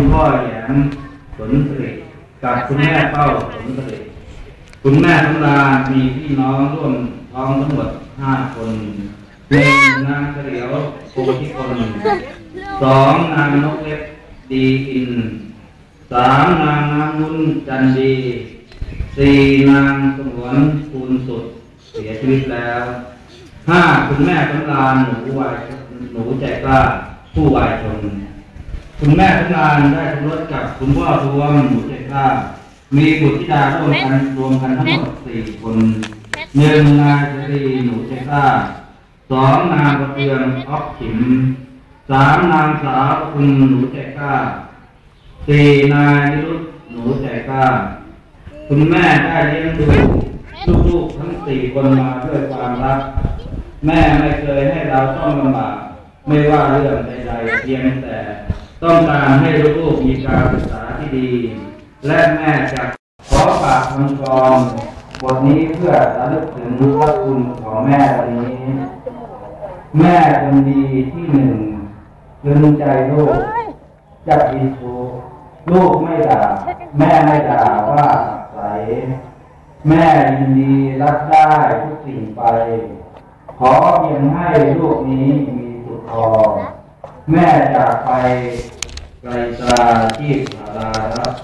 คุณพ่อแหยมสนสิริกับคุณแม่เป้าสนสิริคุณแม่สำราญมีพี่น้องร่วมท้องทั้งหมดห้าคนหนึ่งนางเฉลียวโพธิคนสองนางนกเล็กดีอินสามนางน้ำนุ่นจันดีสี่นางสงวนคูณสุดเสียชีวิตแล้วห้าคุณแม่สำราญหนูวายหนูแจกล้าผู้วายชน คุณแม่สำราญได้ทำรถกับคุณพ่อรวมหนูแจกกล้ามีบุตรธิดาร่วมกันรวมกันทั้งหมดสี่คนหนึ่งนายสตรีหนูแจกกล้าสองนางประเทืองออกขิมสามนางสาวคุณหนูแจกกล้าสี่นายนิรุตหนูแจกกล้าคุณแม่ได้เลี้ยงดูลูกๆทั้งสี่คนมาด้วยความรัก แม่ไม่เคยให้เราต้องลำบากไม่ว่าเรื่องใดๆเพียงแต่ ต้องการให้ลูกมีการศึกษาที่ดี และแม่จะขอฝากคำกรบทนี้เพื่อระลึกถึงพระคุณของแม่วันนี้ แม่เป็นดีที่หนึ่งยืนใจลูกจะดีทูลูกไม่ด่าแม่ไม่ด่าว่าใสแม่ยินดีรับได้ทุกสิ่งไป ขอเพียงให้ลูกนี้มีสุขพอ แม่จากไปไกลตาที่สารารับ